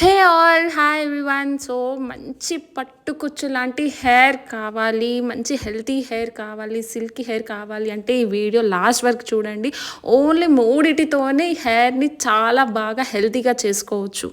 Hey all hi everyone so మంచి పట్టుకుచ్చు లాంటి హెయిర్ కావాలి మంచి హెల్తీ హెయిర్ కావాలి సిల్కీ హెయిర్ కావాలి అంటే ఈ వీడియో లాస్ట్ వరకు చూడండి. ఓన్లీ మూడిటితోనే హెయిర్ని చాలా బాగా హెల్తీగా చేసుకోవచ్చు.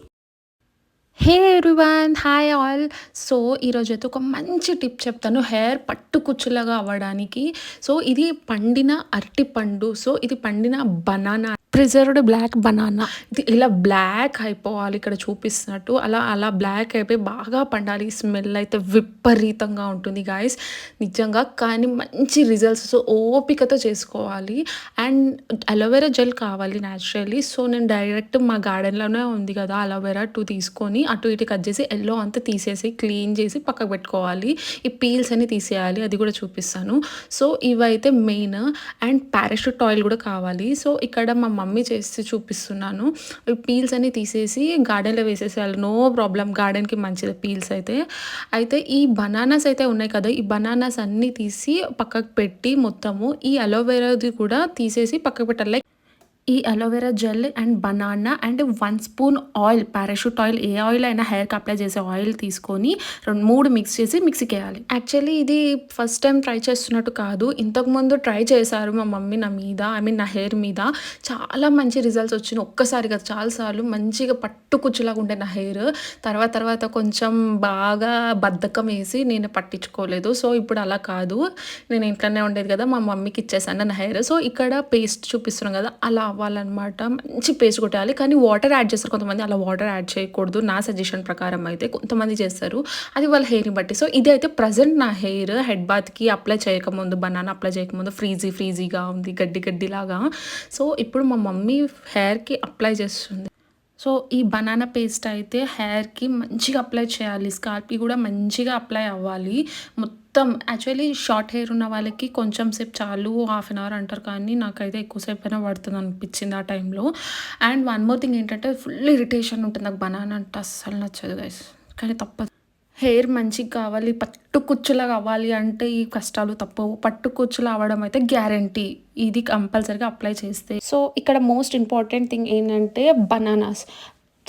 Hey everyone hi all. So ఈరోజు అయితే ఒక మంచి టిప్ చెప్తాను. హెయిర్ పట్టు కుచ్చులాగా అవ్వడానికి. సో ఇది పండిన అరటి పండు. సో ఇది పండిన బనానా. Preserved black banana. ఇది ఇలా బ్లాక్ అయిపోవాలి ఇక్కడ చూపిస్తున్నట్టు. అలా అలా బ్లాక్ అయిపోయి బాగా పండాలి. స్మెల్ అయితే విపరీతంగా ఉంటుంది గాయస్. నిజంగా కానీ మంచి రిజల్ట్స్. సో ఓపికతో చేసుకోవాలి. అండ్ అలోవెరా జెల్ కావాలి న్యాచురల్లీ సో నేను డైరెక్ట్ మా గార్డెన్లోనే ఉంది కదా అలోవెరా టూ తీసుకొని. అటు ఇటు కట్ చేసి ఎల్లో అంతా తీసేసి క్లీన్ చేసి పక్కకు పెట్టుకోవాలి. ఈ పీల్స్ అన్ని తీసేయాలి అది కూడా చూపిస్తాను. సో ఇవైతే మెయిన్. అండ్ పారాషూట్ ఆయిల్ కూడా కావాలి. సో ఇక్కడ మా మమ్మీ చేసి చూపిస్తున్నాను. పీల్స్ అన్ని తీసేసి గార్డెన్లో వేసేసేయాలి. నో ప్రాబ్లం గార్డెన్కి మంచిది పీల్స్ అయితే. అయితే ఈ బనానాస్ అయితే ఉన్నాయి కదా ఈ బనానాస్ అన్నీ తీసి పక్కకు పెట్టి మొత్తము ఈ అలోవెరాది కూడా తీసేసి పక్కకు పెట్టాలి. ఈ aloe vera gel and banana and one spoon oil Parachute oil A oil అయినా హెయిర్కి అప్లై చేసే ఆయిల్ తీసుకొని రెండు మూడు మిక్స్ చేసి మిక్సీకి వేయాలి. యాక్చువల్లీ ఇది ఫస్ట్ టైం ట్రై చేస్తున్నట్టు కాదు. ఇంతకుముందు ట్రై చేశారు మా మమ్మీ నా మీద ఐ మీన్ నా హెయిర్ మీద. చాలా మంచి రిజల్ట్స్ వచ్చినాయి. ఒక్కసారి కదా చాలాసార్లు మంచిగా పట్టు కుచ్చులాగా ఉండే నా హెయిర్ తర్వాత తర్వాత కొంచెం బాగా బద్ధకం వేసి నేను పట్టించుకోలేదు. సో ఇప్పుడు అలా కాదు. నేను ఇంట్లోనే ఉండేది కదా మా మమ్మీకి ఇచ్చేసాను నా హెయిర్ సో ఇక్కడ పేస్ట్ చూపిస్తున్నాం కదా అలా కావాలన్నమాట. మంచి పేస్ట్ కొట్టాలి కానీ వాటర్ యాడ్ చేస్తారు కొంతమంది. అలా వాటర్ యాడ్ చేయకూడదు. నా సజెషన్ ప్రకారం అయితే కొంతమంది చేస్తారు. అది వాళ్ళ హెయిర్ని బట్టి. సో ఇది అయితే ప్రజెంట్ నా హెయిర్. హెడ్ బాత్కి అప్లై చేయకముందు బనానా అప్లై చేయకముందు ఫ్రీజీ ఫ్రీజీగా ఉంది. గడ్డి గడ్డిలాగా. సో ఇప్పుడు మా మమ్మీ హెయిర్కి అప్లై చేస్తుంది. సో ఈ బనానా పేస్ట్ అయితే హెయిర్కి మంచిగా అప్లై చేయాలి. స్కాల్ప్కి కూడా మంచిగా అప్లై అవ్వాలి. మొత్తం మొత్తం యాక్చువల్లీ షార్ట్ హెయిర్ ఉన్న వాళ్ళకి కొంచెం సేపు చాలు హాఫ్ అన్ అవర్ అంటారు కానీ నాకైతే ఎక్కువసేపు అయినా పడుతుంది అనిపించింది ఆ టైంలో అండ్ వన్ మోర్ థింగ్ ఏంటంటే ఫుల్ ఇరిటేషన్ ఉంటుంది. నాకు బనానా అంటే అస్సలు నచ్చదు గైస్ కానీ తప్పదు. హెయిర్ మంచిగా కావాలి పట్టు కుచ్చులా కావాలి అంటే ఈ కష్టాలు తప్పవు. పట్టు కుచ్చులు అవ్వడం అయితే గ్యారంటీ ఇది కంపల్సరీగా అప్లై చేస్తే. సో ఇక్కడ మోస్ట్ ఇంపార్టెంట్ థింగ్ ఏంటంటే బనానాస్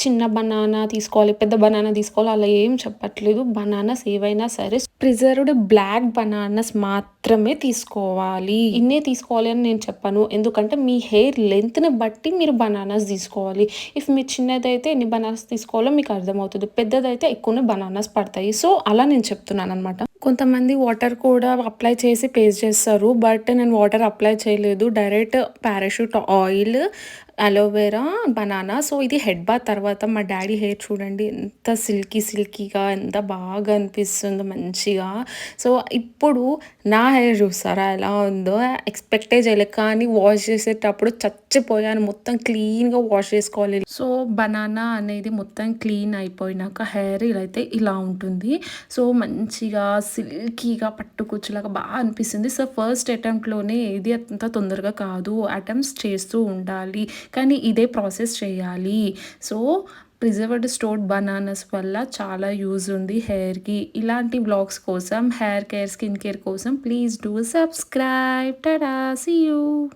చిన్న బనానా తీసుకోవాలి పెద్ద బనానా తీసుకోవాలి అలా ఏం చెప్పట్లేదు. బనానాస్ ఏవైనా సరే ప్రిజర్వ్డ్ బ్లాక్ బనానాస్ మాత్రమే తీసుకోవాలి. ఇన్నే తీసుకోవాలి అని నేను చెప్పాను. ఎందుకంటే మీ హెయిర్ లెంత్ని బట్టి మీరు బనానాస్ తీసుకోవాలి. ఇఫ్ మీరు చిన్నదైతే ఎన్ని బనానాస్ తీసుకోవాలో మీకు అర్థమవుతుంది. పెద్దదైతే ఎక్కువనే బనానాస్ పడతాయి. సో అలా నేను చెప్తున్నాను అనమాట కొంతమంది వాటర్ కూడా అప్లై చేసి పేస్ట్ చేస్తారు. బట్ నేను వాటర్ అప్లై చేయలేదు. Direct Parachute oil aloe vera banana so ఇది హెడ్ బాత్ తర్వాత మా డాడీ హెయిర్ చూడండి ఎంత సిల్కీ సిల్కీగా ఎంత బాగా అనిపిస్తుందో మంచిగా. సో ఇప్పుడు నా హెయిర్ చూస్తారా ఎలా ఉందో ఎక్స్పెక్టే చేయలేదు. కానీ వాష్ చేసేటప్పుడు చచ్చిపోయాను. మొత్తం క్లీన్గా వాష్ చేసుకోవాలి. సో బనానా అనేది మొత్తం క్లీన్ అయిపోయినాక హెయిర్ ఇలా అయితే ఇలా ఉంటుంది. సో మంచిగా సిల్కీగా పట్టుకొచ్చేలాగా బాగా అనిపిస్తుంది. సో ఫస్ట్ అటెంప్ట్లోనే ఏది అంత తొందరగా కాదు. అటెంప్ట్స్ చేస్తూ ఉండాలి. కానీ ఇదే ప్రాసెస్ చేయాలి. సో ప్రిజర్వ్డ్ స్టోర్డ్ బనానాస్ వల్ల చాలా యూజ్ ఉంది హెయిర్కి. ఇలాంటి బ్లాగ్స్ కోసం హెయిర్ కేర్ స్కిన్ కేర్ కోసం please do subscribe. Tada see you.